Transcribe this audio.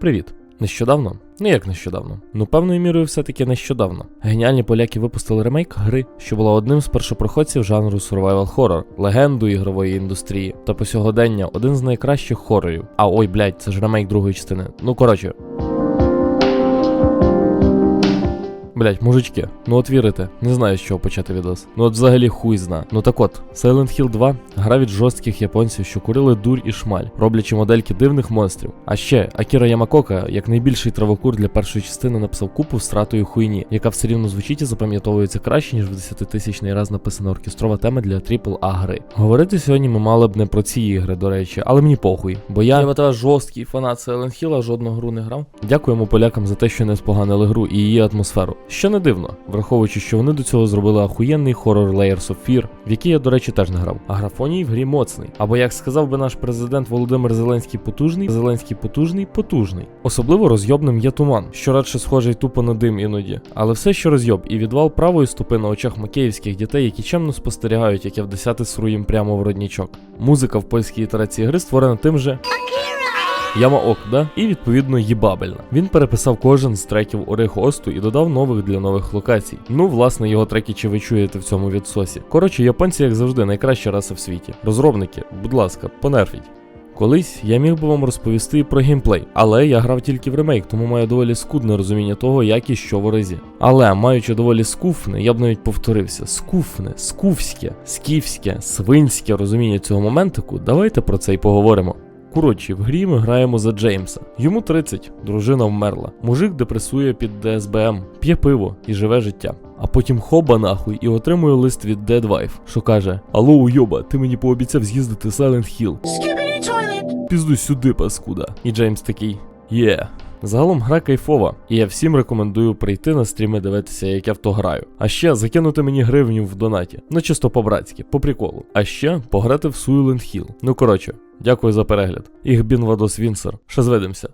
Привіт. Нещодавно? Ну як нещодавно? Ну певною мірою все-таки нещодавно. Геніальні поляки випустили ремейк гри, що була одним з першопроходців жанру survival horror, легенду ігрової індустрії, та по сьогодення один з найкращих хорорів. А ой, блядь, це ж ремейк другої частини. Ну коротше. Блять, мужички, ну от вірите, не знаю з чого почати відос. Ну от взагалі хуй зна. Ну так от, Silent Hill 2 гра від жорстких японців, що курили дурь і шмаль, роблячи модельки дивних монстрів. А ще Акіра Ямакока, як найбільший травокур для першої частини, написав купу встратою хуйні, яка все рівно звучить і запам'ятовується краще, ніж в 10-тисячний раз написана оркестрова тема для AAA гри. Говорити сьогодні ми мали б не про ці ігри, до речі, але мені похуй, бо я я жорсткий фанат Silent Hill, а жодну гру не грав. Дякуємо полякам за те, що не споганили гру і її атмосферу. Що не дивно, враховуючи, що вони до цього зробили ахуєнний хорор Layers of Fear, в який я, до речі, теж не грав. А графоній в грі моцний. Або як сказав би наш президент Володимир Зеленський потужний, Зеленський потужний, потужний. Особливо розйобним є туман, що радше схожий тупо на дим іноді. Але все ще розйоб і відвал правої стопи на очах макеївських дітей, які чемно спостерігають, як я в десяти сру прямо в роднічок. Музика в польській ітерації гри створена тим же. Яма Ок, да? І відповідно їбабельна. Він переписав кожен з треків Орехосту і додав нових для нових локацій. Ну, власне, його треки чи ви чуєте в цьому відсосі. Коротше, японці, як завжди, найкраща раса в світі. Розробники, будь ласка, понерфіть. Колись я міг би вам розповісти про геймплей, але я грав тільки в ремейк, тому маю доволі скудне розуміння того, як і що в орезі. Але маючи доволі скуфне, я б навіть повторився: скуфне, скуфське, скіфське, свинське розуміння цього моментику, давайте про це й поговоримо. Коротше, в грі ми граємо за Джеймса. Йому 30, дружина вмерла. Мужик депресує під ДСБМ, п'є пиво і живе життя. А потім хоба нахуй і отримує лист від Dead Wife, що каже: Алло, уйоба, ти мені пообіцяв з'їздити Silent Hill. Пізду сюди, паскуда. І Джеймс такий: Є. Загалом гра кайфова, і я всім рекомендую прийти на стріми дивитися, як я в то граю. А ще закинути мені гривню в донаті. Ну чисто по-братськи, по приколу. А ще пограти в Суйлент Hill. Ну коротше, дякую за перегляд. Ігбін Вадос Вінсер. Ще зведемося.